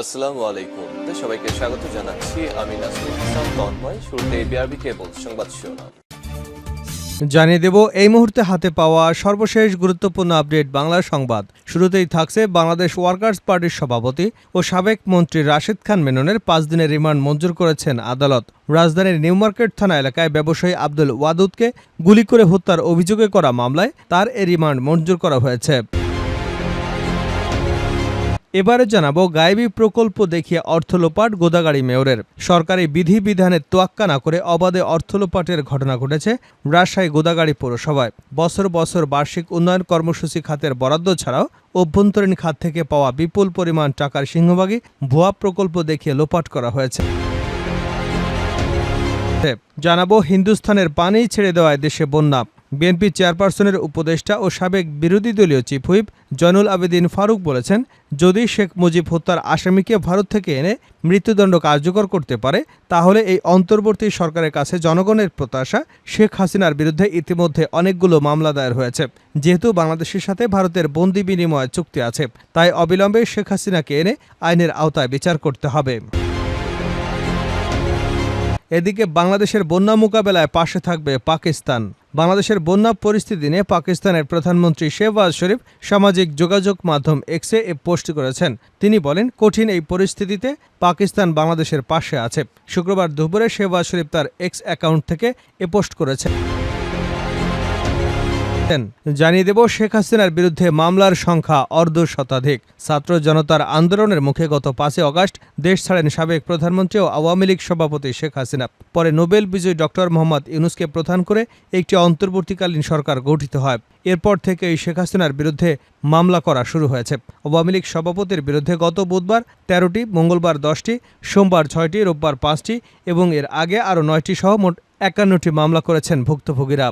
আসসালামু আলাইকুম। সবাইকে স্বাগত জানাচ্ছি। আমি নাসরুল ইসলাম, তন্ময়। শুরুতে বিআরবি কেবল সংবাদ শিরোনাম। জানিয়ে দেব, এই মুহূর্তে হাতে পাওয়া সর্বশেষ গুরুত্বপূর্ণ আপডেট বাংলা সংবাদ। শুরুতেই থাকছে বাংলাদেশ ওয়ার্কার্স পার্টির সভাপতি ও সাবেক মন্ত্রী রাশেদ খান মেননের পাঁচ দিনের রিমান্ড মঞ্জুর করেছেন আদালত। রাজধানীর নিউমার্কেট থানা এলাকায় ব্যবসায়ী আব্দুল ওয়াদুদকে গুলি করে হত্যার অভিযোগে করা মামলায় তার এ রিমান্ড মঞ্জুর করা হয়েছে। এবারে জানাব গায়েবী প্রকল্প দেখিয়ে অর্থলোপাট গোদাগাড়ি মেয়রের। সরকারি বিধিবিধানের তোয়াক্কা না করে অবাধে অর্থলোপাটের ঘটনা ঘটেছে রাজশাহী গোদাগাড়ি পৌরসভায়। বছর বছর বার্ষিক উন্নয়ন কর্মসূচি খাতের বরাদ্দ ছাড়াও অভ্যন্তরীণ খাত থেকে পাওয়া বিপুল পরিমাণ টাকার সিংহভাগই ভুয়া প্রকল্প দেখিয়ে লোপাট করা হয়েছে। জানাব হিন্দুস্থানের পানি ছেড়ে দেওয়ায় দেশে বন্যা। বিএনপি চেয়ারপারসনের উপদেষ্টা ও সাবেক বিরোধী দলীয় চিফ হুইপ জয়নুল আবেদিন ফারুক বলেছেন, যদি শেখ মুজিব হত্যার আসামিকে ভারত থেকে এনে মৃত্যুদণ্ড কার্যকর করতে পারে, তাহলে এই অন্তর্বর্তী সরকারের কাছে জনগণের প্রত্যাশা শেখ হাসিনার বিরুদ্ধে ইতিমধ্যে অনেকগুলো মামলা দায়ের হয়েছে। যেহেতু বাংলাদেশের সাথে ভারতের বন্দি বিনিময় চুক্তি আছে, তাই অবিলম্বে শেখ হাসিনাকে এনে আইনের আওতায় বিচার করতে হবে। এদিকে বাংলাদেশের বন্যা মোকাবেলায় পাশে থাকবে পাকিস্তান। বাংলাদেশের বন্যা পরিস্থিতি নিয়ে পাকিস্তানের প্রধানমন্ত্রী শেহবাজ শরীফ সামাজিক যোগাযোগ মাধ্যম এক্সে এ পোস্ট করেছেন। তিনি বলেন, কঠিন এই পরিস্থিতিতে পাকিস্তান বাংলাদেশের পাশে আছে। শুক্রবার দুপুরে শেহবাজ শরীফ তার এক্স অ্যাকাউন্ট থেকে এ পোস্ট করেছেন। জানিয়ে দেব, শেখ হাসিনার বিরুদ্ধে মামলার সংখ্যা অর্ধ শতাধিক ছাত্র জনতার আন্দোলনের মুখে গত পাঁচই অগাস্ট দেশ ছাড়েন সাবেক প্রধানমন্ত্রী ও আওয়ামী লীগ সভাপতি শেখ হাসিনা। পরে নোবেল বিজয়ী ডক্টর মোহাম্মদ ইউনুসকে প্রধান করে একটি অন্তর্বর্তীকালীন সরকার গঠিত হয়। এরপর থেকে এই শেখ হাসিনার বিরুদ্ধে মামলা করা শুরু হয়েছে। আওয়ামী লীগ সভাপতির বিরুদ্ধে গত বুধবার তেরোটি, মঙ্গলবার দশটি, সোমবার ছয়টি, রোববার পাঁচটি এবং এর আগে আরও নয়টি সহ মোট একান্নটি মামলা করেছেন ভুক্তভোগীরা।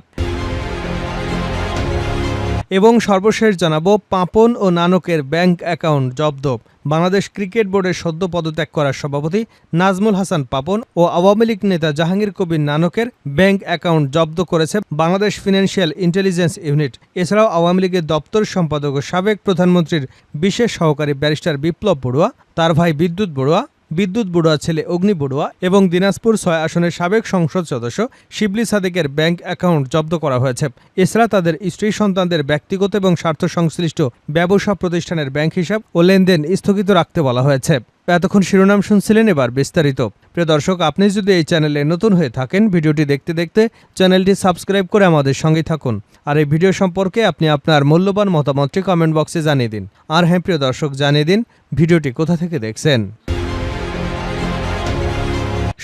এবং সর্বশেষ জানাব পাপন ও নানকের ব্যাংক অ্যাকাউন্ট জব্দ। বাংলাদেশ ক্রিকেট বোর্ডের সদ্য পদত্যাগ করার সভাপতি নাজমুল হাসান পাপন ও আওয়ামী লীগ নেতা জাহাঙ্গীর কবির নানকের ব্যাংক অ্যাকাউন্ট জব্দ করেছে বাংলাদেশ ফিনান্সিয়াল ইন্টেলিজেন্স ইউনিট। এছাড়াও আওয়ামী লীগের দপ্তর সম্পাদক ও সাবেক প্রধানমন্ত্রীর বিশেষ সহকারী ব্যারিস্টার বিপ্লব বড়ুয়া, তার ভাই বিদ্যুৎ বড়ুয়া বিদ্যুৎ বড়ুয়া ছেলে অগ্নি বড়ুয়া এবং দিনাজপুর ছয় আসনের সাবেক সংসদ সদস্য শিবলি সাদেকের ব্যাংক অ্যাকাউন্ট জব্দ করা হয়েছে। এছাড়া তাদের স্ত্রী সন্তানদের ব্যক্তিগত এবং স্বার্থ সংশ্লিষ্ট ব্যবসা প্রতিষ্ঠানের ব্যাংক হিসাব ও লেনদেন স্থগিত রাখতে বলা হয়েছে। এতক্ষণ শিরোনাম শুনছিলেন এবার বিস্তারিত। প্রিয় দর্শক, আপনি যদি এই চ্যানেলে নতুন হয়ে থাকেন, ভিডিওটি দেখতে দেখতে চ্যানেলটি সাবস্ক্রাইব করে আমাদের সঙ্গে থাকুন। আর এই ভিডিও সম্পর্কে আপনি আপনার মূল্যবান মতামতটি কমেন্ট বক্সে জানিয়ে দিন। আর হ্যাঁ প্রিয় দর্শক, জানিয়ে দিন ভিডিওটি কোথা থেকে দেখছেন।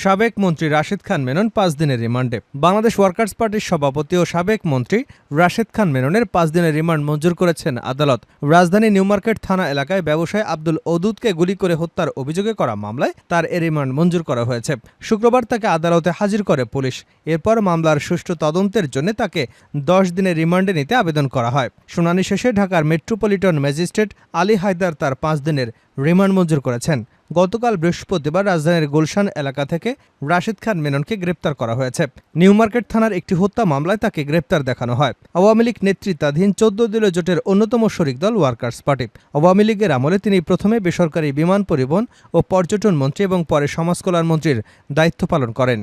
সাবেক মন্ত্রী রাশেদ খান মেনন পাঁচ দিনের রিমান্ডে। বাংলাদেশ ওয়ার্কার্স পার্টির সভাপতি ও সাবেক মন্ত্রী রাশেদ খান মেননের পাঁচ দিনের রিমান্ড মঞ্জুর করেছেন আদালত। রাজধানী নিউমার্কেট থানা এলাকায় ব্যবসায়ী আব্দুল ওদুদকে গুলি করে হত্যার অভিযোগে করা মামলায় তার এ রিমান্ড মঞ্জুর করা হয়েছে। শুক্রবার তাকে আদালতে হাজির করে পুলিশ। এরপর মামলার সুষ্ঠু তদন্তের জন্য তাকে দশ দিনের রিমান্ডে নিতে আবেদন করা হয়। শুনানি শেষে ঢাকার মেট্রোপলিটন ম্যাজিস্ট্রেট আলী হায়দার তার পাঁচ দিনের রিমান্ড মঞ্জুর করেছেন। গতকাল বৃহস্পতিবার রাজধানীর গুলশান এলাকা থেকে রাশিদ খান মেননকে গ্রেপ্তার করা হয়েছে। নিউ মার্কেট থানার একটি হত্যা মামলায় তাকে গ্রেপ্তার দেখানো হয়। আওয়ামী লীগ নেতৃত্বাধীন চোদ্দ দলীয় জোটের অন্যতম শরিক দল ওয়ার্কার্স পার্টি। আওয়ামী লীগের আমলে তিনি প্রথমে বেসরকারি বিমান পরিবহন ও পর্যটন মন্ত্রী এবং পরে সমাজ কল্যাণ মন্ত্রীর দায়িত্ব পালন করেন।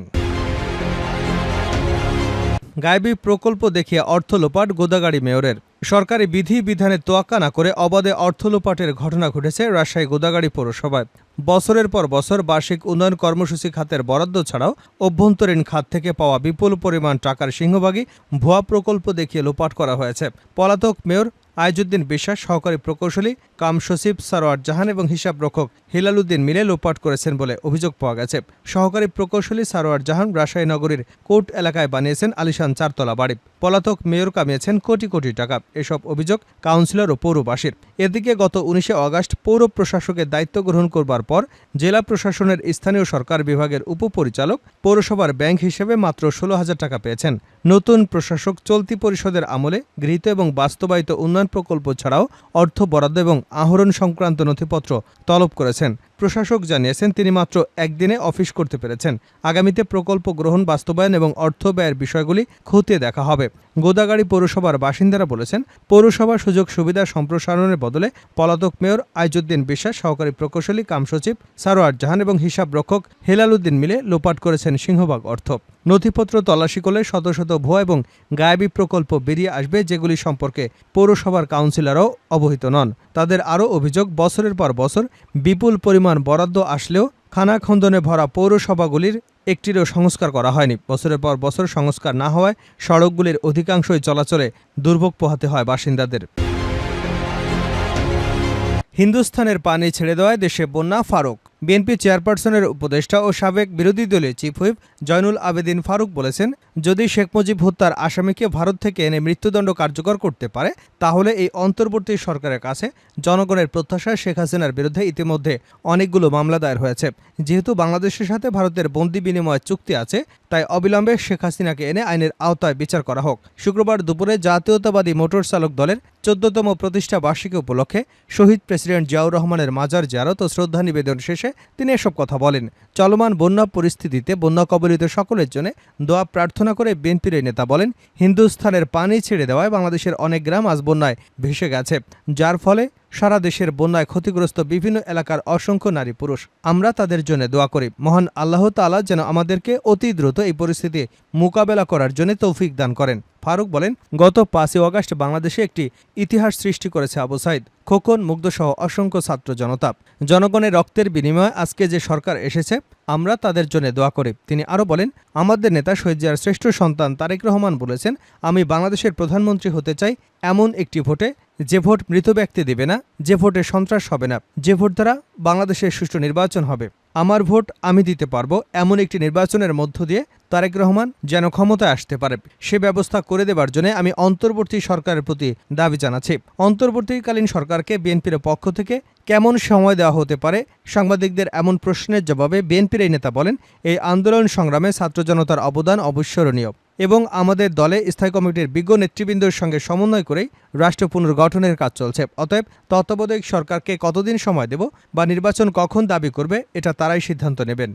গায়েবী প্রকল্প দেখিয়ে অর্থ লোপাট গোদাগাড়ি মেয়রের। সরকারি বিধি বিধানে তোয়াক্কা না করে অবাধে অর্থ লোপাটের ঘটনা ঘটেছে রাজশাহী গোদাগাড়ি পৌরসভায়। বছরের পর বছর বার্ষিক উন্নয়ন কর্মসূচি খাতের বরাদ্দ ছাড়াও অভ্যন্তরীণ খাত থেকে পাওয়া বিপুল পরিমাণ টাকার সিংহভাগই ভুয়া প্রকল্প দেখিয়ে লোপাট করা হয়েছে। পলাতক মেয়র আইজুদ্দিন বিশ্বাস সহকারী প্রকৌশলী কাম সচিব সারোয়ার জাহান এবং হিসাব রক্ষক হিলালুদ্দিন মিলে লোপাট করেছেন বলে অভিযোগ পাওয়া গেছে। সহকারী প্রকৌশলী সারোয়ার জাহান রাজশাহী নগরীর কোর্ট এলাকায় বানিয়েছেন আলিশান চারতলা বাড়ি। পলাতক মেয়র কামিয়েছেন কোটি কোটি টাকা। এসব অভিযোগ কাউন্সিলর ও পৌরবাসীর। এদিকে গত উনিশে অগাস্ট পৌর প্রশাসকের দায়িত্ব গ্রহণ করবার পর জেলা প্রশাসনের স্থানীয় সরকার বিভাগের উপপরিচালক পৌরসভার ব্যাংক হিসেবে মাত্র ষোলো হাজার টাকা পেয়েছেন। নতুন প্রশাসক চলতি পরিষদের আমলে গৃহীত এবং বাস্তবায়িত উন্নয়ন প্রকল্প ছাড়াও অর্থ বরাদ্দ এবং আহরণ সংক্রান্ত নথিপত্র তলব করেছেন। প্রশাসক জানিয়েছেন, তিনি মাত্র একদিনে অফিস করতে পেরেছেন। আগামীতে প্রকল্প গ্রহণ, বাস্তবায়ন এবং অর্থ ব্যয়ের বিষয়গুলি খতিয়ে দেখা হবে। গোদাগাড়ি পৌরসভার বাসিন্দারা বলেছেন, পৌরসভা সুযোগ সুবিধা সম্প্রসারণের বদলে পলাতক মেয়র আইজুদ্দিন বিশ্বাস, সহকারী প্রকৌশলী, কাম সচিব সারোয়ার জাহান এবং হিসাব রক্ষক হেলাল উদ্দিন মিলে লোপাট করেছেন সিংহভাগ অর্থ। নথিপত্র তল্লাশি করলে শত শত ভুয়া এবং গায়েবী প্রকল্প বেরিয়ে আসবে, যেগুলি সম্পর্কে পৌরসভার কাউন্সিলরও অবহিত নন। তাদের আরও অভিযোগ, বছরের পর বছর বিপুল পরিমাণ বরাদ্দ আসলেও খানা খানাখন্দনে ভরা পৌরসভাগুলির একটিরও সংস্কার করা হয়নি। বছরের পর বছর সংস্কার না হওয়ায় সড়কগুলির অধিকাংশই চলাচলে দুর্ভোগ পোহাতে হয় বাসিন্দাদের। হিন্দুস্থানের পানি ছেড়ে দেওয়ায় দেশে বন্যা ফারুক বিএনপি চেয়ারপারসনের উপদেষ্টা ও সাবেক বিরোধী দলীয় চিফ হুইপ জয়নুল আবেদিন ফারুক বলেছেন, যদি শেখ মুজিব হত্যার আসামিকে ভারত থেকে এনে মৃত্যুদণ্ড কার্যকর করতে পারে, তাহলে এই অন্তর্বর্তী সরকারের কাছে জনগণের প্রত্যাশা শেখ হাসিনার বিরুদ্ধে ইতিমধ্যে অনেকগুলো মামলা দায়ের হয়েছে। যেহেতু বাংলাদেশের সাথে ভারতের বন্দি বিনিময় চুক্তি আছে, তাই অবিলম্বে শেখ হাসিনাকে এনে আইনের আওতায় বিচার করা হোক। শুক্রবার দুপুরে জাতীয়তাবাদী মোটর চালক দলের চোদ্দতম প্রতিষ্ঠা বার্ষিকী উপলক্ষে শহীদ প্রেসিডেন্ট জিয়াউর রহমানের মাজার জিয়ারত ও শ্রদ্ধা নিবেদন শেষে তিনি এসব কথা বলেন। চলমান বন্যা পরিস্থিতিতে বন্যা কবলিত সকলের জন্য দোয়া প্রার্থনা করে বিএনপির এই নেতা বলেন, হিন্দুস্থানের পানি ছেড়ে দেওয়ায় বাংলাদেশের অনেক গ্রাম আজ বন্যায় ভেসে গেছে, যার ফলে সারা দেশের বন্যায় ক্ষতিগ্রস্ত বিভিন্ন এলাকার অসংখ্য নারী পুরুষ। আমরা তাদের জন্য দোয়া করি। মহান আল্লাহ তাআলা যেন আমাদেরকে অতি দ্রুত এই পরিস্থিতি মোকাবেলা করার জন্য তৌফিক দান করেন। ফারুক বলেন, গত পাঁচই অগাস্ট বাংলাদেশে একটি ইতিহাস সৃষ্টি করেছে আবু সাইদ। খোকন মুগ্ধসহ অসংখ্য ছাত্র জনতা। জনগণের রক্তের বিনিময়ে আজকে যে সরকার এসেছে, আমরা তাদের জন্য দোয়া করি। তিনি আরও বলেন, আমাদের নেতা শহীদ শ্রেষ্ঠ সন্তান তারেক রহমান বলেছেন, আমি বাংলাদেশের প্রধানমন্ত্রী হতে চাই এমন একটি ভোটে যে ভোট মৃত ব্যক্তি দেবে না, যে ভোটে সন্ত্রাস হবে না, যে ভোট দ্বারা বাংলাদেশের সুষ্ঠু নির্বাচন হবে। আমার ভোট আমি দিতে পারব এমন একটি নির্বাচনের মধ্য দিয়ে তারেক রহমান যেন ক্ষমতায় আসতে পারে। সে ব্যবস্থা করে দেবার জন্য আমি অন্তর্বর্তী সরকারের প্রতি দাবি জানাচ্ছি। অন্তর্বর্তীকালীন সরকারকে বিএনপির পক্ষ থেকে কেমন সময় দেওয়া হতে পারে, সাংবাদিকদের এমন প্রশ্নের জবাবে বিএনপির এই নেতা বলেন, এই আন্দোলন সংগ্রামে ছাত্র জনতার অবদান অবিস্মরণীয়। এবং আমাদের দলে স্থায়ী কমিটির বিজ্ঞ নেতৃবৃন্দের সঙ্গে সমন্বয় করেই রাষ্ট্র পুনর্গঠনের কাজ চলছে। অতএব তত্ত্বাবধায়ক সরকারকে কতদিন সময় দেব বা নির্বাচন কখন দাবি করবে, এটা তারাই সিদ্ধান্ত নেবেন।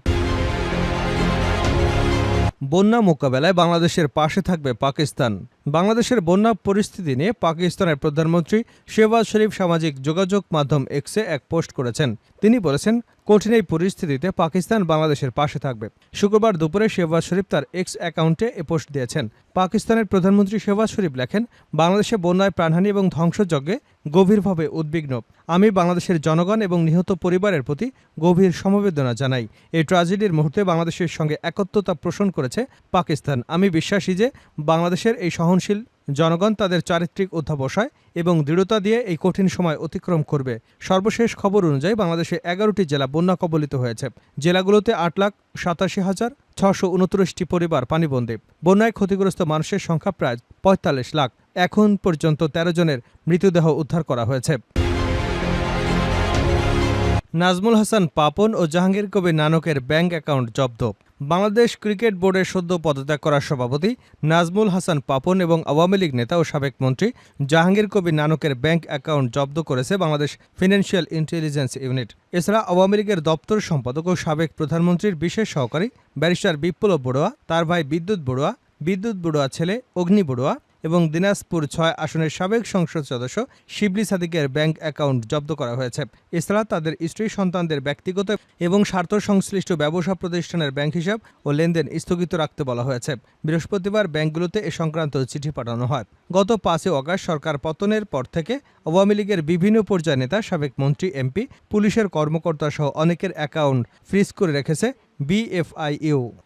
বন্যা মোকাবেলায় বাংলাদেশের পাশে থাকবে পাকিস্তান। বাংলাদেশের বন্যা পরিস্থিতি নিয়ে পাকিস্তানের প্রধানমন্ত্রী শেহবাজ শরীফ সামাজিক যোগাযোগ মাধ্যম এক্সে এক পোস্ট করেছেন। তিনি বলেছেন কঠিন এই পরিস্থিতিতে পাকিস্তান বাংলাদেশের পাশে থাকবে। শুক্রবার দুপুরে শেহবাজ শরীফ তার এক্স অ্যাকাউন্টে এ পোস্ট দিয়েছেন। পাকিস্তানের প্রধানমন্ত্রী শেহবাজ শরীফ লেখেন, বাংলাদেশে বন্যায় প্রাণহানি এবং ধ্বংসযজ্ঞে গভীরভাবে উদ্বিগ্ন। আমি বাংলাদেশের জনগণ এবং নিহত পরিবারের প্রতি গভীর সমবেদনা জানাই। এই ট্র্যাজেডির মুহূর্তে বাংলাদেশের সঙ্গে একত্রতা পোষণ করেছে পাকিস্তান। আমি বিশ্বাসী যে বাংলাদেশের এই সহনশীল জনগণ তাদের চারিত্রিক অধ্যাবসায় এবং দৃঢ়তা দিয়ে এই কঠিন সময় অতিক্রম করবে। সর্বশেষ খবর অনুযায়ী বাংলাদেশে এগারোটি জেলা বন্যা কবলিত হয়েছে। জেলাগুলোতে আট লাখ সাতাশি হাজার ছশো উনত্রিশটি পরিবার পানিবন্দী। বন্যায় ক্ষতিগ্রস্ত মানুষের সংখ্যা প্রায় পঁয়তাল্লিশ লাখ। এখন পর্যন্ত তেরো জনের মৃতদেহ উদ্ধার করা হয়েছে। নাজমুল হাসান পাপন ও জাহাঙ্গীর কবির নানকের ব্যাংক অ্যাকাউন্ট জব্দ। বাংলাদেশ ক্রিকেট বোর্ডের সদ্য পদত্যাগ করা সভাপতি নাজমুল হাসান পাপন এবং আওয়ামী লীগ নেতা ও সাবেক মন্ত্রী জাহাঙ্গীর কবির নানকের ব্যাংক অ্যাকাউন্ট জব্দ করেছে বাংলাদেশ ফিনান্সিয়াল ইন্টেলিজেন্স ইউনিট। এছাড়া আওয়ামী লীগের দপ্তর সম্পাদক ও সাবেক প্রধানমন্ত্রীর বিশেষ সহকারী ব্যারিস্টার বিপ্লব বড়ুয়া, তার ভাই বিদ্যুৎ বড়ুয়া বিদ্যুৎ বড়ুয়া ছেলে অগ্নি বড়ুয়া এবং দিনাজপুর ছয় আসনের সাবেক সংসদ সদস্য শিবলি সাদিকের ব্যাংক অ্যাকাউন্ট জব্দ করা হয়েছে। এছাড়া তাদের স্ত্রী সন্তানদের ব্যক্তিগত এবং স্বার্থ সংশ্লিষ্ট ব্যবসা প্রতিষ্ঠানের ব্যাংক হিসাব ও লেনদেন স্থগিত রাখতে বলা হয়েছে। বৃহস্পতিবার ব্যাংকগুলোতে এ সংক্রান্ত চিঠি পাঠানো হয়। গত পাঁচই অগাস্ট সরকার পতনের পর থেকে আওয়ামী লীগের বিভিন্ন পর্যায়ে নেতা, সাবেক মন্ত্রী, এমপি, পুলিশের কর্মকর্তা সহ অনেকের অ্যাকাউন্ট ফ্রিজ করে রেখেছে বিএফআইইউ।